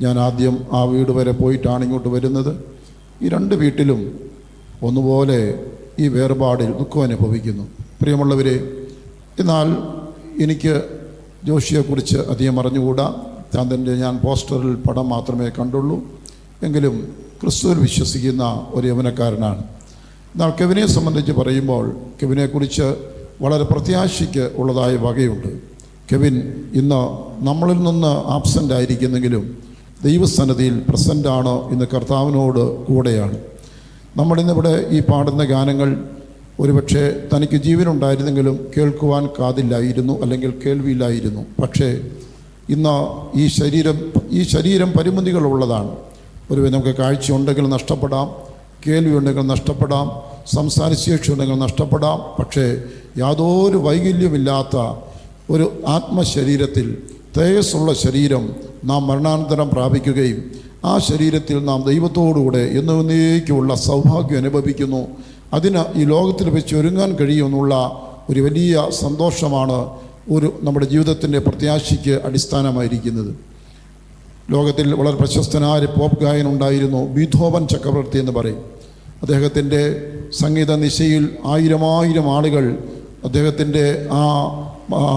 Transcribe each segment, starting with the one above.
ഞാൻ ആദ്യം ആ വീട് വരെ പോയിട്ടാണ് ഇങ്ങോട്ട് വരുന്നത്. ഈ രണ്ട് വീട്ടിലും ഒന്നുപോലെ ഈ വേർപാടിൽ ദുഃഖം അനുഭവിക്കുന്നു. പ്രിയമുള്ളവരെ എന്നാൽ എനിക്ക് ജോഷിയെക്കുറിച്ച് അധികം അറിഞ്ഞുകൂടാ. ചാന്തന്റെ ഞാൻ പോസ്റ്ററിൽ പടം മാത്രമേ കണ്ടുള്ളൂ. എങ്കിലും ക്രിസ്തുവിൽ വിശ്വസിക്കുന്ന ഒരു യവനക്കാരനാണ്. എന്നാൽ കെവിനെ സംബന്ധിച്ച് പറയുമ്പോൾ കെവിനെക്കുറിച്ച് വളരെ പ്രത്യാശയ്ക്ക് ഉള്ളതായ വകയുണ്ട്. കെവിൻ ഇന്ന് നമ്മളിൽ നിന്ന് ആബ്സെന്റ് ആയിരിക്കുന്നെങ്കിലും ദൈവസന്നതിയിൽ പ്രസന്റാണ് ഇന്ന് കർത്താവിനോട് കൂടെയാണ്. നമ്മളിന്നിവിടെ ഈ പാടുന്ന ഗാനങ്ങൾ ഒരുപക്ഷെ തനിക്ക് ജീവനുണ്ടായിരുന്നെങ്കിലും കേൾക്കുവാൻ കാതില്ലായിരുന്നു അല്ലെങ്കിൽ കേൾവിയില്ലായിരുന്നു. പക്ഷേ ഇന്ന് ഈ ശരീരം ഈ ശരീരം പരിമിതികളുള്ളതാണ് ഒരു നമുക്ക് കാഴ്ചയുണ്ടെങ്കിൽ നഷ്ടപ്പെടാം കേൾവി ഉണ്ടെങ്കിൽ നഷ്ടപ്പെടാം സംസാരശേഷി ഉണ്ടെങ്കിൽ നഷ്ടപ്പെടാം. പക്ഷേ യാതൊരു വൈകല്യമില്ലാത്ത ഒരു ആത്മശരീരത്തിൽ തേജസ്സുള്ള ശരീരം നാം മരണാനന്തരം പ്രാപിക്കുകയും ആ ശരീരത്തിൽ നാം ദൈവത്തോടുകൂടെ എന്നേക്കുമുള്ള സൗഭാഗ്യം അനുഭവിക്കുന്നു. അതിന് ഈ ലോകത്തിൽ വെച്ച് ഒരുങ്ങാൻ കഴിയുമെന്നുള്ള ഒരു വലിയ സന്തോഷമാണ് ഒരു നമ്മുടെ ജീവിതത്തിന്റെ പ്രത്യാശയ്ക്ക് അടിസ്ഥാനമായിരിക്കുന്നത്. ലോകത്തിൽ വളരെ പ്രശസ്തനായ പോപ്പ് പോപ്പ് ഗായനുണ്ടായിരുന്നു ബീധോവൻ ചക്രവർത്തി എന്ന് പറയും. അദ്ദേഹത്തിന്റെ സംഗീത നിശയിൽ ആയിരമായിരം ആളുകൾ അദ്ദേഹത്തിന്റെ ആ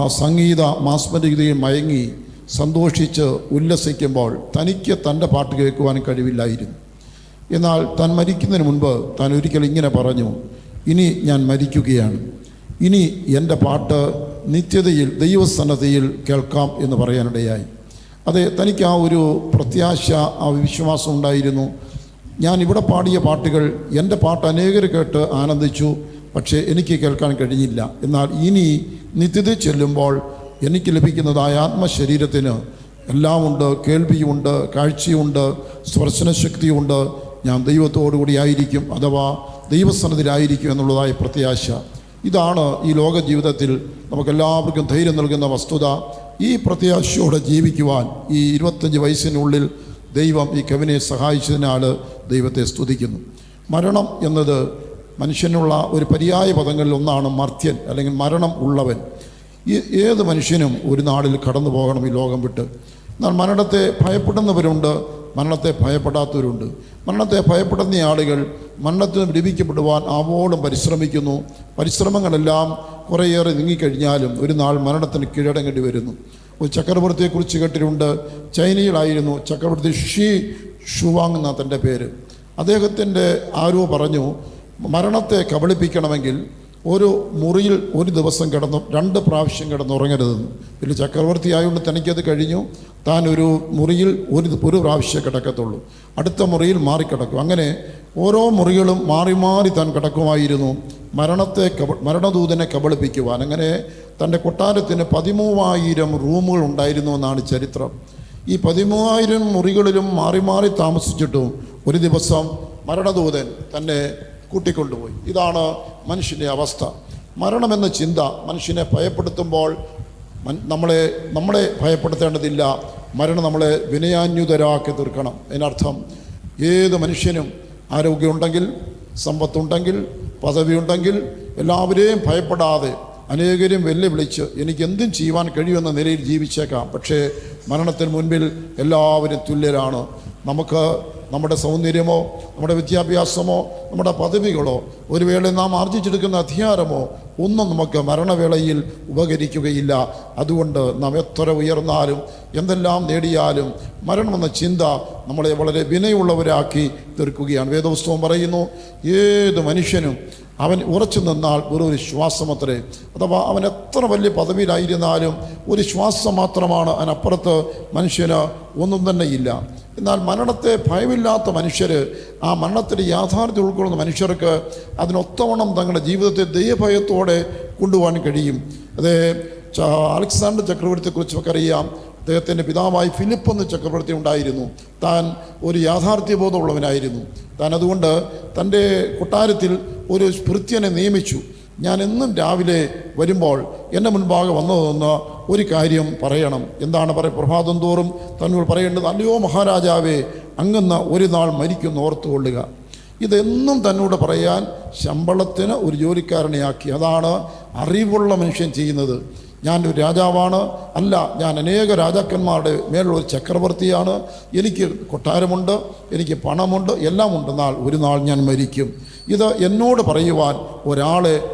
സംഗീത മാസ്മരികതയിൽ മയങ്ങി സന്തോഷിച്ച് ഉല്ലസിക്കുമ്പോൾ തനിക്ക് തന്റെ പാട്ട് കേൾക്കുവാൻ കഴിവില്ലായിരുന്നു. എന്നാൽ താൻ മരിക്കുന്നതിന് മുൻപ് താൻ ഒരിക്കൽ ഇങ്ങനെ പറഞ്ഞു ഇനി ഞാൻ മരിക്കുകയാണ്. ഇനി എന്റെ പാട്ട് നിത്യതയിൽ ദൈവസന്നദ്ധയിൽ കേൾക്കാം എന്ന് പറയാനിടയായി. അതെ തനിക്ക് ആ ഒരു പ്രത്യാശ ആ വിശ്വാസം ഉണ്ടായിരുന്നു. ഞാൻ ഇവിടെ പാടിയ പാട്ടുകൾ എന്റെ പാട്ട് അനേകർ കേട്ട് ആനന്ദിച്ചു പക്ഷേ എനിക്ക് കേൾക്കാൻ കഴിഞ്ഞില്ല. എന്നാൽ ഇനി നിത്യത ചെല്ലുമ്പോൾ എനിക്ക് ലഭിക്കുന്നതായ ആത്മശരീരത്തിന് എല്ലാമുണ്ട് കേൾവിയുണ്ട് കാഴ്ചയുണ്ട് സ്പർശനശക്തിയുണ്ട്. ഞാൻ ദൈവത്തോടു കൂടി ആയിരിക്കും അഥവാ ദൈവസന്നതിലായിരിക്കും എന്നുള്ളതായ പ്രത്യാശ. ഇതാണ് ഈ ലോക ജീവിതത്തിൽ നമുക്കെല്ലാവർക്കും ധൈര്യം നൽകുന്ന വസ്തുത. ഈ പ്രത്യാശയോടെ ജീവിക്കുവാൻ ഈ ഇരുപത്തഞ്ച് വയസ്സിനുള്ളിൽ ദൈവം ഈ കവിനെ സഹായിച്ചതിനാൽ ദൈവത്തെ സ്തുതിക്കുന്നു. മരണം എന്നത് മനുഷ്യനുള്ള ഒരു പര്യായ പദങ്ങളിൽ ഒന്നാണ് മർത്യൻ അല്ലെങ്കിൽ മരണം ഉള്ളവൻ. ഏത് മനുഷ്യനും ഒരു നാളിൽ കടന്നു പോകണം ഈ ലോകം വിട്ട്. എന്നാൽ മരണത്തെ ഭയപ്പെടുന്നവരുണ്ട് മരണത്തെ ഭയപ്പെടാത്തവരുണ്ട്. മരണത്തെ ഭയപ്പെടുന്ന ആളുകൾ മരണത്തിൽ നിന്ന് വിടിവിക്കപ്പെടുവാൻ ആവോളം പരിശ്രമിക്കുന്നു. പരിശ്രമങ്ങളെല്ലാം കുറേയേറെ നീങ്ങിക്കഴിഞ്ഞാലും ഒരു നാൾ മരണത്തിന് കീഴടങ്ങേണ്ടി വരുന്നു. ഒരു ചക്രവർത്തിയെക്കുറിച്ച് കേട്ടിട്ടുണ്ട്. ചൈനയിലായിരുന്നു ചക്രവർത്തി ഷി ഷുവാങ് എന്ന തന്റെ പേര്. അദ്ദേഹത്തിന്റെ ആരോ പറഞ്ഞു മരണത്തെ കബളിപ്പിക്കണമെങ്കിൽ ഒരു മുറിയിൽ ഒരു ദിവസം കിടന്നു രണ്ട് പ്രാവശ്യം കിടന്നുറങ്ങരുതെന്ന് വലിയ ചക്രവർത്തി ആയതുകൊണ്ട് തനിക്കത് കഴിഞ്ഞു. താൻ ഒരു മുറിയിൽ ഒരു ഒരു പ്രാവശ്യം കിടക്കത്തുള്ളൂ. അടുത്ത മുറിയിൽ മാറിക്കിടക്കും. അങ്ങനെ ഓരോ മുറികളും മാറി മാറി താൻ കിടക്കുമായിരുന്നു. മരണത്തെ കബ മരണദൂതനെ കബളിപ്പിക്കുവാൻ. അങ്ങനെ തന്റെ കൊട്ടാരത്തിന് പതിമൂവായിരം റൂമുകൾ ഉണ്ടായിരുന്നു എന്നാണ് ചരിത്രം. ഈ പതിമൂവായിരം മുറികളിലും മാറി മാറി താമസിച്ചിട്ടും ഒരു ദിവസം മരണദൂതൻ തന്നെ കൂട്ടിക്കൊണ്ടുപോയി. ഇതാണ് മനുഷ്യന്റെ അവസ്ഥ. മരണമെന്ന ചിന്ത മനുഷ്യനെ ഭയപ്പെടുത്തുമ്പോൾ നമ്മളെ നമ്മളെ ഭയപ്പെടുത്തേണ്ടതില്ല. മരണം നമ്മളെ വിനയാന്യുതരാക്കി തീർക്കണം. അതിനർത്ഥം ഏത് മനുഷ്യനും ആരോഗ്യമുണ്ടെങ്കിൽ സമ്പത്തുണ്ടെങ്കിൽ പദവിയുണ്ടെങ്കിൽ എല്ലാവരെയും ഭയപ്പെടാതെ അനേകരും വെല്ലുവിളിച്ച് എനിക്ക് എന്തും ചെയ്യുവാൻ കഴിയുമെന്ന നിലയിൽ ജീവിച്ചേക്കാം. പക്ഷേ മരണത്തിന് മുൻപിൽ എല്ലാവരും തുല്യരാണ്. നമുക്ക് നമ്മുടെ സൗന്ദര്യമോ നമ്മുടെ വിദ്യാഭ്യാസമോ നമ്മുടെ പദവികളോ ഒരു വേള നാം ആർജിച്ചെടുക്കുന്ന അധികാരമോ ഒന്നും നമുക്ക് മരണവേളയിൽ ഉപകരിക്കുകയില്ല. അതുകൊണ്ട് നാം എത്ര ഉയർന്നാലും എന്തെല്ലാം നേടിയാലും മരണമെന്ന ചിന്ത നമ്മളെ വളരെ വിനയുള്ളവരാക്കി തീർക്കുകയാണ്. വേദപുസ്തകം പറയുന്നു ഏത് മനുഷ്യനും അവൻ ഉറച്ചു നിന്നാൽ വെറും ഒരു ശ്വാസം അത്രേ. അഥവാ അവൻ എത്ര വലിയ പദവിയിലായിരുന്നാലും ഒരു ശ്വാസം മാത്രമാണ് അതിനപ്പുറത്ത് മനുഷ്യന് ഒന്നും തന്നെ ഇല്ല. എന്നാൽ മരണത്തെ ഭയമില്ലാത്ത മനുഷ്യർ ആ മരണത്തിന്റെ യാഥാർത്ഥ്യം ഉൾക്കൊള്ളുന്ന മനുഷ്യർക്ക് അതിനൊത്തവണ്ണം തങ്ങളുടെ ജീവിതത്തെ ദൈവഭയത്തോടെ കൊണ്ടുപോകാൻ കഴിയും. അതേ അലക്സാണ്ടർ ചക്രവർത്തിയെക്കുറിച്ച് നമുക്ക് അറിയാം അദ്ദേഹത്തിന്റെ പിതാവായി ഫിലിപ്പ് എന്ന ചക്രവർത്തി ഉണ്ടായിരുന്നു. താൻ ഒരു യാഥാർത്ഥ്യബോധമുള്ളവനായിരുന്നു. താൻ അതുകൊണ്ട് തന്റെ കൊട്ടാരത്തിൽ ഒരു സ്ഫൃത്യനെ നിയമിച്ചു. ഞാൻ എന്നും രാവിലെ വരുമ്പോൾ എന്റെ മുൻപാകെ വന്നതെന്ന് ഒരു കാര്യം പറയണം. എന്താണ് പറയുക പ്രഭാതം തോറും തന്നോട് പറയേണ്ടത്? അല്ലയോ മഹാരാജാവേ അങ്ങെന്ന് ഒരു നാൾ മരിക്കുന്നു ഓർത്തുകൊള്ളുക. ഇതെന്നും തന്നോട് പറയാൻ ശമ്പളത്തിന് ഒരു ജോലിക്കാരനെയാക്കി. അതാണ് അറിവുള്ള മനുഷ്യൻ ചെയ്യുന്നത്. ഞാൻ ഒരു രാജാവാണ്. അല്ല ഞാൻ അനേക രാജാക്കന്മാരുടെ മേലുള്ള ഒരു ചക്രവർത്തിയാണ്. എനിക്ക് കൊട്ടാരമുണ്ട് എനിക്ക് പണമുണ്ട് എല്ലാം ഉണ്ടെന്നാൽ ഒരു നാൾ ഞാൻ മരിക്കും. ഇത് എന്നോട് പറയുവാൻ ഒരാളെ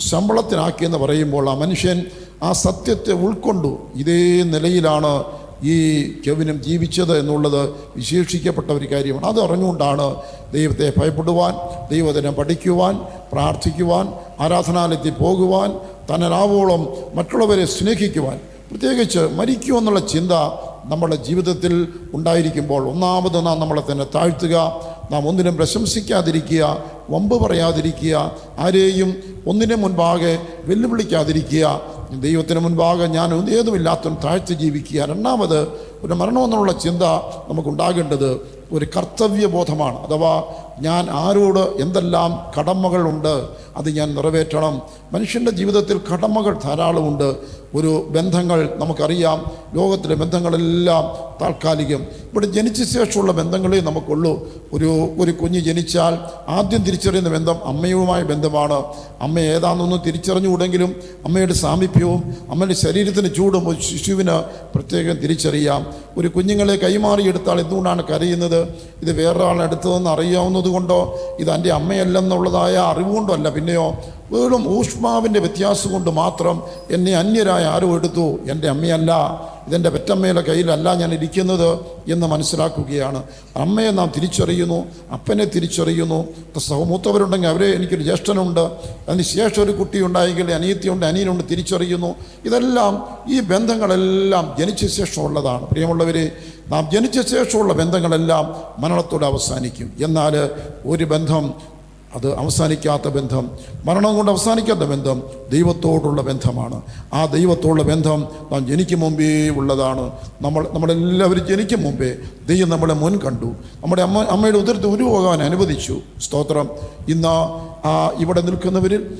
ശമ്പളത്തിനാക്കിയെന്ന് പറയുമ്പോൾ ആ മനുഷ്യൻ ആ സത്യത്തെ ഉൾക്കൊണ്ടു ഇതേ നിലയിലാണ് ഈ കെവിനും ജീവിച്ചത് എന്നുള്ളത് വിശേഷിക്കപ്പെട്ട ഒരു കാര്യമാണ്. അത് അറിഞ്ഞുകൊണ്ടാണ് ദൈവത്തെ ഭയപ്പെടുവാൻ ദൈവത്തിനെ പഠിക്കുവാൻ പ്രാർത്ഥിക്കുവാൻ ആരാധനാലയത്തിൽ പോകുവാൻ തന്നലാവോളം മറ്റുള്ളവരെ സ്നേഹിക്കുവാൻ. പ്രത്യേകിച്ച് മരിക്കൂ എന്നുള്ള ചിന്ത നമ്മുടെ ജീവിതത്തിൽ ഉണ്ടായിരിക്കുമ്പോൾ ഒന്നാമത് നാം നമ്മളെ തന്നെ താഴ്ത്തുക നാം ഒന്നിനും പ്രശംസിക്കാതിരിക്കുക വമ്പ് പറയാതിരിക്കുക ആരെയും ഒന്നിനു മുൻപാകെ വെല്ലുവിളിക്കാതിരിക്കുക. ദൈവത്തിന് മുൻപാകെ ഞാൻ ഏതുമില്ലാത്തവൻ താഴ്ത്തി ജീവിക്കുക. രണ്ടാമത് ഒരു മരണമെന്നുള്ള ചിന്ത നമുക്കുണ്ടാകേണ്ടത് ഒരു കർത്തവ്യബോധമാണ്. അഥവാ ഞാൻ ആരോട് എന്തെല്ലാം കടമകളുണ്ട് അത് ഞാൻ നിറവേറ്റണം. മനുഷ്യന്റെ ജീവിതത്തിൽ കടമകൾ ധാരാളമുണ്ട്. ഒരു ബന്ധങ്ങൾ നമുക്കറിയാം. ലോകത്തിലെ ബന്ധങ്ങളെല്ലാം താൽക്കാലികം. ഇവിടെ ജനിച്ച ശേഷമുള്ള ബന്ധങ്ങളെ നമുക്കുള്ളൂ. ഒരു ഒരു കുഞ്ഞ് ജനിച്ചാൽ ആദ്യം തിരിച്ചറിയുന്ന ബന്ധം അമ്മയുമായ ബന്ധമാണ്. അമ്മ ഏതാണെന്നൊന്നും തിരിച്ചറിഞ്ഞുകൂടെങ്കിലും അമ്മയുടെ സാമീപ്യവും അമ്മയുടെ ശരീരത്തിന് ചൂടും ഒരു ശിശുവിന് പ്രത്യേകം തിരിച്ചറിയാം. ഒരു കുഞ്ഞുങ്ങളെ കൈമാറിയെടുത്താൽ എന്തുകൊണ്ടാണ് കരയുന്നത്? ഇത് വേറൊരാളെടുത്തതെന്ന് അറിയാവുന്നത് കൊണ്ടോ ഇത് എന്റെ അമ്മയല്ലെന്നുള്ളതായ അറിവുകൊണ്ടോ അല്ല പിന്നെയോ വെറും ഊഷ്മാവിന്റെ വ്യത്യാസം കൊണ്ട് മാത്രം എന്നെ അന്യരായ ആരോ എടുത്തു. എന്റെ അമ്മയല്ല ഇതെന്റെ പെറ്റമ്മയുടെ കയ്യിലല്ല ഞാൻ ഇരിക്കുന്നത് എന്ന് മനസ്സിലാക്കുകയാണ്. അമ്മയെ നാം തിരിച്ചറിയുന്നു അപ്പനെ തിരിച്ചറിയുന്നു. സഹമൂത്തവരുണ്ടെങ്കിൽ അവരെ എനിക്കൊരു ജ്യേഷ്ഠനുണ്ട്. അതിന് ശേഷം ഒരു കുട്ടി ഉണ്ടായെങ്കിൽ അനിയത്തിയുണ്ട് അനിയനുണ്ട് തിരിച്ചറിയുന്നു. ഇതെല്ലാം ഈ ബന്ധങ്ങളെല്ലാം ജനിച്ച ശേഷമുള്ളതാണ്. പ്രിയമുള്ളവരെ നാം ജനിച്ച ശേഷമുള്ള ബന്ധങ്ങളെല്ലാം മരണത്തോടെ അവസാനിക്കും. എന്നാൽ ഒരു ബന്ധം അത് അവസാനിക്കാത്ത ബന്ധം മരണം കൊണ്ട് അവസാനിക്കാത്ത ബന്ധം ദൈവത്തോടുള്ള ബന്ധമാണ്. ആ ദൈവത്തോടുള്ള ബന്ധം നാം ജനിക്കും മുമ്പേ ഉള്ളതാണ്. നമ്മൾ നമ്മളെല്ലാവരും ജനിക്കും മുമ്പേ ദൈവം നമ്മളെ മുൻ കണ്ടു. നമ്മുടെ അമ്മ അമ്മയുടെ ഉദരത്ത് ഉരുപോകാൻ അനുവദിച്ചു. സ്തോത്രം. ഇന്ന് ഇവിടെ നിൽക്കുന്നവരിൽ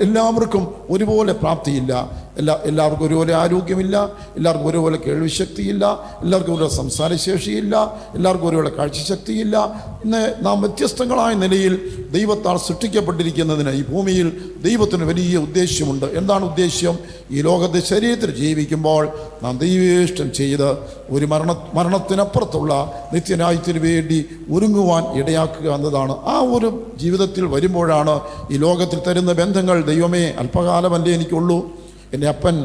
എല്ലാവർക്കും ഒരുപോലെ പ്രാപ്തിയില്ല. എല്ലാ എല്ലാവർക്കും ഒരുപോലെ ആരോഗ്യമില്ല. എല്ലാവർക്കും ഒരുപോലെ കേൾവിശക്തിയില്ല. എല്ലാവർക്കും ഒരുപോലെ സംസാരശേഷിയില്ല. എല്ലാവർക്കും ഒരുപോലെ കാഴ്ചശക്തിയില്ല. ഇന്ന് നാം വ്യത്യസ്തങ്ങളായ നിലയിൽ ദൈവത്താൽ സൃഷ്ടിക്കപ്പെട്ടിരിക്കുന്നതിന് ഈ ഭൂമിയിൽ ദൈവത്തിന് വലിയ ഉദ്ദേശ്യമുണ്ട്. എന്താണ് ഉദ്ദേശ്യം? ഈ ലോകത്തെ ശരീരത്തിൽ ജീവിക്കുമ്പോൾ നാം ദൈവേഷ്ടം ചെയ്ത് ഒരു മരണ മരണത്തിനപ്പുറത്തുള്ള നിത്യനായത്തിന് വേണ്ടി ഒരുങ്ങുവാൻ ഇടയാക്കുക എന്നതാണ് ആ ഒരു ജീവിതത്തിൽ വരുമ്പോഴാണ് ഈ ലോകത്തിൽ തരുന്ന ബന്ധങ്ങൾ? ദൈവമേ അല്പകാലമല്ലേ എനിക്കുള്ളൂ. എന്റെ അപ്പൻ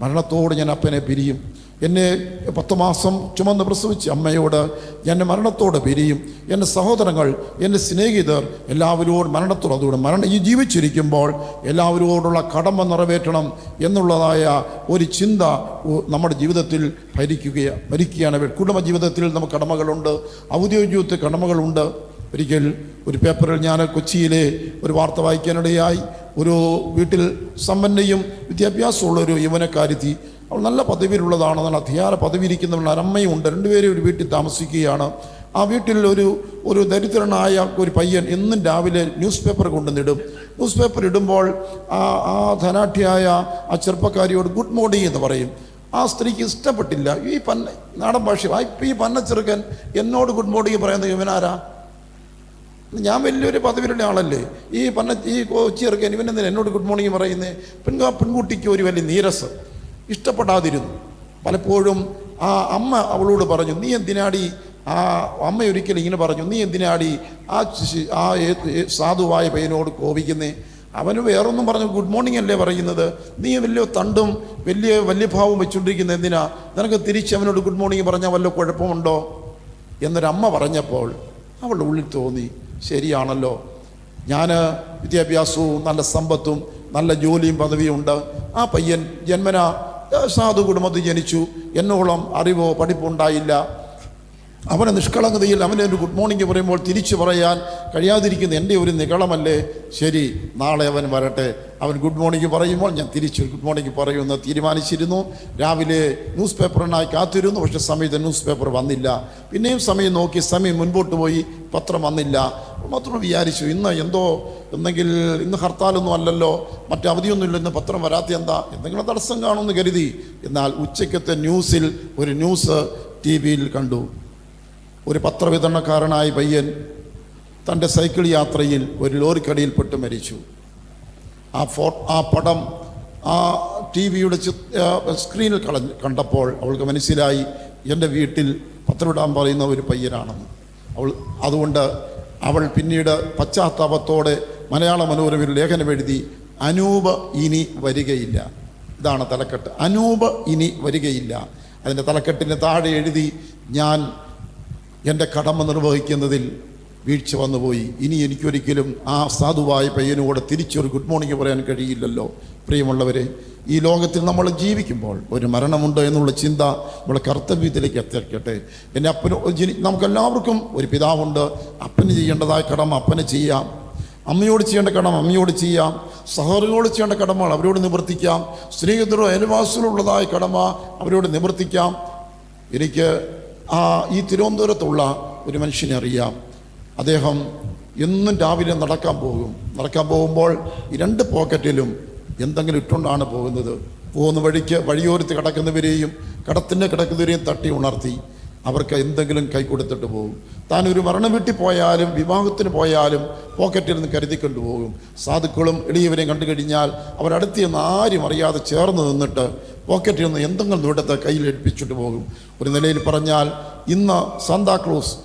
മരണത്തോട് ഞാൻ അപ്പനെ പിരിയും. എന്നെ പത്ത് മാസം ചുമന്ന് പ്രസവിച്ച് അമ്മയോട് എന്നെ മരണത്തോട് പിരിയും. എന്റെ സഹോദരങ്ങൾ എന്റെ സ്നേഹിതർ എല്ലാവരോടും മരണത്തോട് അതുകൊണ്ട് മരണം ഈ ജീവിച്ചിരിക്കുമ്പോൾ എല്ലാവരോടുള്ള കടമ നിറവേറ്റണം എന്നുള്ളതായ ഒരു ചിന്ത നമ്മുടെ ജീവിതത്തിൽ ഭരിക്കുക ഭരിക്കുകയാണ്. കുടുംബ ജീവിതത്തിൽ നമുക്ക് കടമകളുണ്ട് ഔദ്യോഗിക ജീവിതത്തിൽ കടമകളുണ്ട്. ഒരിക്കൽ ഒരു പേപ്പറിൽ ഞാൻ കൊച്ചിയിലെ ഒരു വാർത്ത വായിക്കാനിടയായി. ഒരു വീട്ടിൽ സമ്പന്നയും വിദ്യാഭ്യാസമുള്ള ഒരു യൗവനക്കാരുത്തി. അവൾ നല്ല പദവിയിലുള്ളതാണ് നല്ല അധികാര അമ്മയും ഉണ്ട്. രണ്ടുപേരും ഒരു വീട്ടിൽ താമസിക്കുകയാണ്. ആ വീട്ടിൽ ഒരു ഒരു ദരിദ്രനായ ഒരു പയ്യൻ എന്നും രാവിലെ ന്യൂസ് പേപ്പർ കൊണ്ടുവന്നിടും ന്യൂസ് പേപ്പർ ഇടുമ്പോൾ ആ ആ ധനാഠ്യായ ആ ചെറുപ്പക്കാരിയോട് ഗുഡ് മോർണിംഗ് എന്ന് പറയും. ആ സ്ത്രീക്ക് ഇഷ്ടപ്പെട്ടില്ല. ഈ പന്ന നാടൻ ഭാഷ ഈ പന്ന ചെറുക്കൻ എന്നോട് ഗുഡ് മോർണിംഗ് പറയുന്നത് ഇവനാരാ ഞാൻ വലിയൊരു പദവിയിലുള്ള ആളല്ലേ. ഈ പറഞ്ഞ ഈ കൊച്ചി ഇറക്കാൻ ഇവനെന്തിനാ എന്നോട് ഗുഡ് മോർണിംഗ് പറയുന്നത് പെൺകാ പെൺകുട്ടിക്ക് ഒരു വലിയ നീരസം. ഇഷ്ടപ്പെടാതിരുന്നു. പലപ്പോഴും ആ അമ്മ അവളോട് പറഞ്ഞു നീ എന്തിനാടി ആ അമ്മ ഒരിക്കലും ഇങ്ങനെ പറഞ്ഞു? നീ എന്തിനാടി ആ ആ സാധുവായ പയ്യനോട് കോപിക്കുന്നേ? അവന് വേറൊന്നും പറഞ്ഞു ഗുഡ് മോർണിംഗ് അല്ലേ പറയുന്നത്? നീ വലിയ തണ്ടും വലിയ വലിയ ഭാവം വെച്ചുകൊണ്ടിരിക്കുന്ന എന്തിനാ? നിനക്ക് തിരിച്ച് അവനോട് ഗുഡ് മോർണിംഗ് പറഞ്ഞാൽ വല്ല കുഴപ്പമുണ്ടോ? എന്നൊരമ്മ പറഞ്ഞപ്പോൾ അവളുടെ ഉള്ളിൽ തോന്നി ശരിയാണല്ലോ. ഞാൻ വിദ്യാഭ്യാസവും നല്ല സമ്പത്തും നല്ല ജോലിയും പദവിയും ഉണ്ട് ആ പയ്യൻ ജന്മന സാധു കുടുംബത്തിൽ ജനിച്ചു. എന്നോളം അറിവോ പഠിപ്പോ ഉണ്ടായില്ല അവനെ നിഷ്കളങ്കതയിൽ അവനെ ഒരു ഗുഡ് മോർണിംഗ് പറയുമ്പോൾ തിരിച്ചു പറയാൻ കഴിയാതിരിക്കുന്ന എന്റെ ഒരു നികളമല്ലേ ശരി നാളെ അവൻ വരട്ടെ. അവൻ ഗുഡ് മോർണിംഗ് പറയുമ്പോൾ ഞാൻ തിരിച്ചു ഗുഡ് മോർണിംഗ് പറയുമെന്ന് തീരുമാനിച്ചിരുന്നു. രാവിലെ ന്യൂസ് പേപ്പറിനായി കാത്തിരുന്നു. പക്ഷേ സമയത്ത് ന്യൂസ് പേപ്പർ വന്നില്ല. പിന്നെയും സമയം നോക്കി സമയം മുൻപോട്ട് പോയി പത്രം വന്നില്ല. മാത്രം വിചാരിച്ചു ഇന്ന് എന്തോ എന്തെങ്കിൽ ഇന്ന് ഹർത്താലൊന്നും അല്ലല്ലോ. മറ്റു അവധിയൊന്നുമില്ല ഇന്ന് പത്രം വരാത്ത എന്താ? എന്തെങ്കിലും തടസ്സം കാണുമെന്ന് കരുതി. എന്നാൽ ഉച്ചയ്ക്കത്തെ ന്യൂസിൽ ഒരു ന്യൂസ് ടി വിയിൽ കണ്ടു. ഒരു പത്രവിതരണക്കാരനായ പയ്യൻ തന്റെ സൈക്കിൾ യാത്രയിൽ ഒരു ലോറിക്കടിയിൽപ്പെട്ട് മരിച്ചു. ആ ഫോ ആ പടം ആ ടി വിയുടെ സ്ക്രീനിൽ കളഞ്ഞ് കണ്ടപ്പോൾ അവൾക്ക് മനസ്സിലായി എന്റെ വീട്ടിൽ പത്രമിടാൻ പറയുന്ന ഒരു പയ്യനാണെന്ന്. അവൾ അതുകൊണ്ട് അവൾ പിന്നീട് പശ്ചാത്താപത്തോടെ മലയാള മനോരമയിൽ ലേഖനം എഴുതി അനൂപ് ഇനി വരികയില്ല. ഇതാണ് തലക്കെട്ട്. അനൂപ് ഇനി വരികയില്ല. അതിന്റെ തലക്കെട്ടിന് താഴെ എഴുതി ഞാൻ എന്റെ കടമ നിർവഹിക്കുന്നതിൽ വീഴ്ച വന്നുപോയി. ഇനി എനിക്കൊരിക്കലും ആ സാധുവായ പയ്യനോട് തിരിച്ചൊരു ഗുഡ് മോർണിംഗ് പറയാൻ കഴിയില്ലല്ലോ. പ്രിയമുള്ളവരെ ഈ ലോകത്തിൽ നമ്മൾ ജീവിക്കുമ്പോൾ ഒരു മരണമുണ്ട് എന്നുള്ള ചിന്ത നമ്മുടെ കർത്തവ്യത്തിലേക്ക് എത്തിക്കട്ടെ എന്റെ അപ്പന് നമുക്കെല്ലാവർക്കും ഒരു പിതാവുണ്ട്. അപ്പന് ചെയ്യേണ്ടതായ കടമ അപ്പന് ചെയ്യാം. അമ്മയോട് ചെയ്യേണ്ട കടമ അമ്മയോട് ചെയ്യാം. സഹോദരങ്ങളോട് ചെയ്യേണ്ട കടമകൾ അവരോട് നിവർത്തിക്കാം. സ്നേഹിതരോ അയൽവാസികളുള്ളതായ കടമ അവരോട് നിവർത്തിക്കാം. എനിക്ക് ആ ഈ തിരുവനന്തപുരത്തുള്ള ഒരു മനുഷ്യനെ അറിയാം. അദ്ദേഹം എന്നും രാവിലെ നടക്കാൻ പോകും. നടക്കാൻ പോകുമ്പോൾ ഈ രണ്ട് പോക്കറ്റിലും എന്തെങ്കിലും ഇട്ടുകൊണ്ടാണ് പോകുന്നത്. പോകുന്ന വഴിക്ക് വഴിയോരത്ത് കിടക്കുന്നവരെയും കടത്തിന്റെ കിടക്കുന്നവരെയും തട്ടി ഉണർത്തി അവർക്ക് എന്തെങ്കിലും കൈ കൊടുത്തിട്ട് പോകും. താൻ ഒരു മരണ വീട്ടിൽ പോയാലും വിവാഹത്തിന് പോയാലും പോക്കറ്റിൽ നിന്ന് കരുതി പോകും. സാധുക്കളും എളിയവരെയും കണ്ടു കഴിഞ്ഞാൽ അവരടുത്ത് നിന്ന് ആരും അറിയാതെ ചേർന്ന് നിന്നിട്ട് പോക്കറ്റിൽ നിന്ന് എന്തെങ്കിലും ദൂരത്തെ കയ്യിൽ എടുപ്പിച്ചിട്ട് പോകും. ഒരു നിലയിൽ പറഞ്ഞാൽ ഇന്ന് സാന്താക്ലോസ്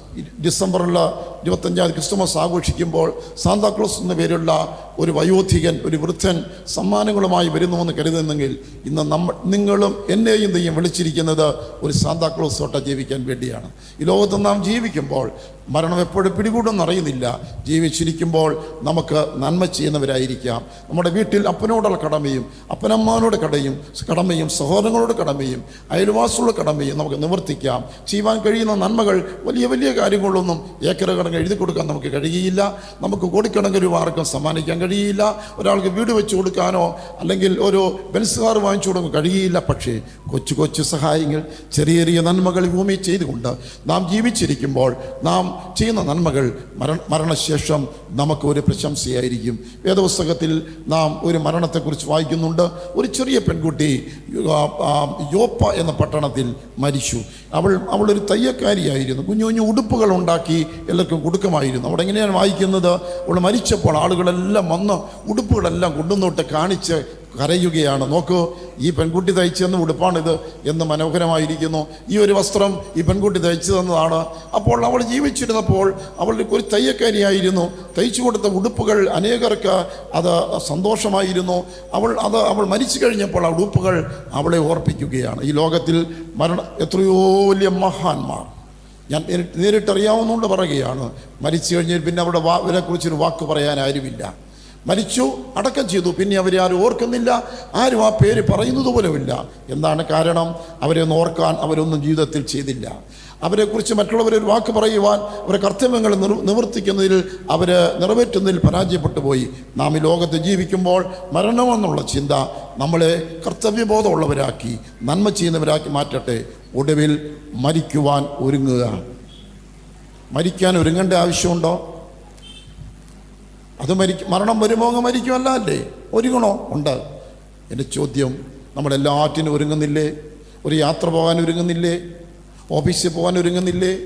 ഡിസംബറിൽ ഇരുപത്തഞ്ചാം ക്രിസ്തുമസ് ആഘോഷിക്കുമ്പോൾ സാന്താക്ലോസ് എന്ന പേരുള്ള ഒരു വയോധികൻ ഒരു വൃദ്ധൻ സമ്മാനങ്ങളുമായി വരുന്നുവെന്ന് കരുതുന്നെങ്കിൽ ഇന്ന് നമ്മൾ നിങ്ങളും എന്നെയും തെയ്യം വിളിച്ചിരിക്കുന്നത് ഒരു സാന്താക്ലോസ് തൊട്ട ജീവിക്കാൻ വേണ്ടിയാണ്. ഈ ലോകത്ത് നാം ജീവിക്കുമ്പോൾ മരണം എപ്പോഴും പിടികൂടും എന്നറിയുന്നില്ല ജീവിച്ചിരിക്കുമ്പോൾ നമുക്ക് നന്മ ചെയ്യുന്നവരായിരിക്കാം. നമ്മുടെ വീട്ടിൽ അപ്പനോടുള്ള കടമയും അപ്പനമ്മാനോട് കടയും കടമയും സഹോദരങ്ങളോട് കടമയും അയൽവാസികളുടെ കടമയും നമുക്ക് നിവർത്തിക്കാം. ചെയ്യുവാൻ കഴിയുന്ന നന്മകൾ വലിയ വലിയ കാര്യങ്ങളൊന്നും ഏക്കർ കണക്ക് എഴുതി കൊടുക്കാൻ നമുക്ക് കഴിയില്ല നമുക്ക് കോടിക്കണക്കിന് രൂപ ആർക്കും സമ്മാനിക്കാൻ കഴിയില്ല ഒരാൾക്ക് വീട് വെച്ച് കൊടുക്കാനോ അല്ലെങ്കിൽ ഒരു ബെൻസ് വാങ്ങിച്ചു കൊടുക്കാൻ കഴിയില്ല പക്ഷേ കൊച്ചു കൊച്ചു സഹായങ്ങൾ ചെറിയ ചെറിയ നന്മകൾ ഭൂമി ചെയ്തുകൊണ്ട് നാം ജീവിച്ചിരിക്കുമ്പോൾ നാം ചെയ്യുന്ന നന്മകൾ മരണ മരണശേഷം നമുക്ക് ഒരു പ്രശംസയായിരിക്കും. വേദപുസ്തകത്തിൽ നാം ഒരു മരണത്തെക്കുറിച്ച് വായിക്കുന്നുണ്ട്. ഒരു ചെറിയ പെൺകുട്ടി യോപ്പ എന്ന പട്ടണത്തിൽ മരിച്ചു. അവൾ അവളൊരു തയ്യക്കാരിയായിരുന്നു കുഞ്ഞു കുഞ്ഞു ഉടുപ്പുകൾ ഉണ്ടാക്കി എല്ലാവർക്കും കൊടുക്കുമായിരുന്നു. അവിടെ എങ്ങനെയാണ് വായിക്കുന്നത്? അവൾ മരിച്ചപ്പോൾ ആളുകളെല്ലാം വന്ന് ഉടുപ്പുകളെല്ലാം കൊണ്ടുവന്നോട്ട് കാണിച്ച് കരയുകയാണ്. നോക്കൂ ഈ പെൺകുട്ടി തയ്ച്ചു തന്ന ഉടുപ്പാണിത് എന്ന് മനോഹരമായിരിക്കുന്നു. ഈ ഒരു വസ്ത്രം ഈ പെൺകുട്ടി തയ്ച്ചു തന്നതാണ് അപ്പോൾ അവൾ ജീവിച്ചിരുന്നപ്പോൾ അവളുടെ ഒരു തയ്യക്കാരിയായിരുന്നു തയ്ച്ചു കൊടുത്ത ഉടുപ്പുകൾ അനേകർക്ക് അത് സന്തോഷമായിരുന്നു. അവൾ അത് അവൾ മരിച്ചു കഴിഞ്ഞപ്പോൾ ആ ഉടുപ്പുകൾ അവളെ ഓർപ്പിക്കുകയാണ്. ഈ ലോകത്തിൽ മരണ എത്രയോ വലിയ മഹാന്മാർ. ഞാൻ നേരിട്ട് നേരിട്ടറിയാവുന്നതുകൊണ്ട് പറയുകയാണ്. മരിച്ചു കഴിഞ്ഞാൽ പിന്നെ അവരുടെ വാ ഇവരെക്കുറിച്ചൊരു വാക്ക് പറയാൻ ആരുമില്ല മരിച്ചു അടക്കം ചെയ്തു. പിന്നെ അവരെ ആരും ഓർക്കുന്നില്ല. ആരും ആ പേര് പറയുന്നത് പോലുമില്ല എന്താണ് കാരണം? അവരെ ഒന്ന് ഓർക്കാൻ അവരൊന്നും ജീവിതത്തിൽ ചെയ്തില്ല. അവരെക്കുറിച്ച് മറ്റുള്ളവരൊരു വാക്ക് പറയുവാൻ അവരെ കർത്തവ്യങ്ങൾ നിവർത്തിക്കുന്നതിൽ അവർ നിറവേറ്റുന്നതിൽ പരാജയപ്പെട്ടു പോയി. നാം ഈ ലോകത്ത് ജീവിക്കുമ്പോൾ മരണമെന്നുള്ള ചിന്ത നമ്മളെ കർത്തവ്യബോധമുള്ളവരാക്കി നന്മ ചെയ്യുന്നവരാക്കി മാറ്റട്ടെ. ഒടുവിൽ മരിക്കുവാൻ ഒരുങ്ങുക. മരിക്കാൻ ഒരുങ്ങേണ്ട ആവശ്യമുണ്ടോ? അത് മരിക്കും മരണം വരുമോ അങ്ങ് മരിക്കുമല്ല അല്ലേ? ഒരുങ്ങണോ ഉണ്ട് എന്റെ ചോദ്യം നമ്മളെല്ലാറ്റിനും ഒരുങ്ങുന്നില്ലേ? ഒരു യാത്ര പോകാൻ ഒരുങ്ങുന്നില്ലേ? ഓഫീസിൽ പോകാൻ ഒരുങ്ങുന്നില്ലേ?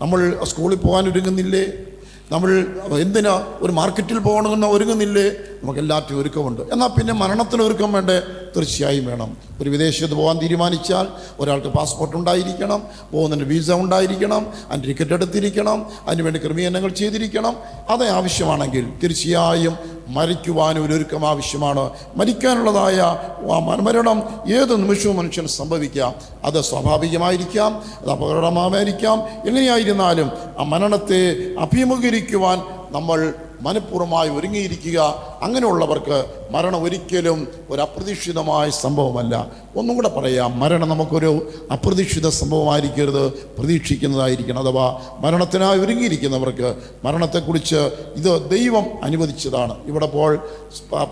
നമ്മൾ സ്കൂളിൽ പോകാൻ ഒരുങ്ങുന്നില്ലേ? നമ്മൾ എന്തിനാ ഒരു മാർക്കറ്റിൽ പോകണമെന്ന് ഒരുങ്ങുന്നില്ലേ? നമുക്ക് എല്ലാറ്റിനും ഒരുക്കമുണ്ട്. എന്നാൽ പിന്നെ മരണത്തിന് ഒരുക്കം വേണ്ടേ? തീർച്ചയായും വേണം. ഒരു വിദേശത്ത് പോകാൻ തീരുമാനിച്ചാൽ ഒരാൾക്ക് പാസ്പോർട്ട് ഉണ്ടായിരിക്കണം പോകുന്നതിന് വിസ ഉണ്ടായിരിക്കണം അതിന് ടിക്കറ്റ് എടുത്തിരിക്കണം അതിനുവേണ്ടി ക്രമീകരണങ്ങൾ ചെയ്തിരിക്കണം. അത് ആവശ്യമാണെങ്കിൽ തീർച്ചയായും മരിക്കുവാൻ ഒരു ഒരുക്കം ആവശ്യമാണ്. മരിക്കാനുള്ളതായ മരണം ഏത് നിമിഷവും മനുഷ്യന് സംഭവിക്കാം. അത് സ്വാഭാവികമായിരിക്കാം അത് അപകടമായിരിക്കാം എങ്ങനെയായിരുന്നാലും ആ മരണത്തെ അഭിമുഖീകരിക്കുവാൻ നമ്മൾ മനഃപൂർവമായി ഒരുങ്ങിയിരിക്കുക. അങ്ങനെയുള്ളവർക്ക് മരണം ഒരിക്കലും ഒരു അപ്രതീക്ഷിതമായ സംഭവമല്ല. ഒന്നും കൂടെ പറയാം. മരണം നമുക്കൊരു അപ്രതീക്ഷിത സംഭവമായിരിക്കരുത്. പ്രതീക്ഷിക്കുന്നതായിരിക്കണം. അഥവാ മരണത്തിനായി ഒരുങ്ങിയിരിക്കുന്നവർക്ക് മരണത്തെക്കുറിച്ച് ഇത് ദൈവം അനുവദിച്ചതാണ്. ഇവിടെ പോൾ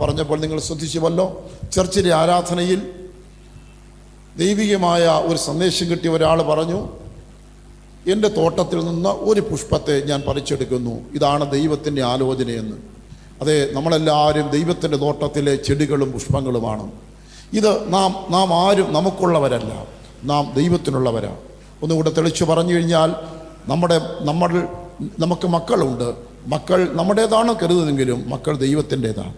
പറഞ്ഞപ്പോൾ നിങ്ങൾ ശ്രദ്ധിച്ചുവല്ലോ. ചർച്ചിലെ ആരാധനയിൽ ദൈവികമായ ഒരു സന്ദേശം കിട്ടിയ ഒരാൾ പറഞ്ഞു. എന്റെ തോട്ടത്തിൽ നിന്ന് ഒരു പുഷ്പത്തെ ഞാൻ പറിച്ചെടുക്കുന്നു. ഇതാണ് ദൈവത്തിന്റെ ആലോചനയെന്ന്. അതെ നമ്മളെല്ലാവരും ദൈവത്തിന്റെ തോട്ടത്തിലെ ചെടികളും പുഷ്പങ്ങളുമാണ്. ഇത് നാം നാം ആരും നമുക്കുള്ളവരല്ല. നാം ദൈവത്തിനുള്ളവരാണ് ഒന്നുകൂടെ തെളിച്ചു പറഞ്ഞു കഴിഞ്ഞാൽ നമ്മുടെ നമ്മൾ നമുക്ക് മക്കളുണ്ട്. മക്കൾ നമ്മുടേതാണ് കരുതുന്നെങ്കിലും മക്കൾ ദൈവത്തിന്റെതാണ്.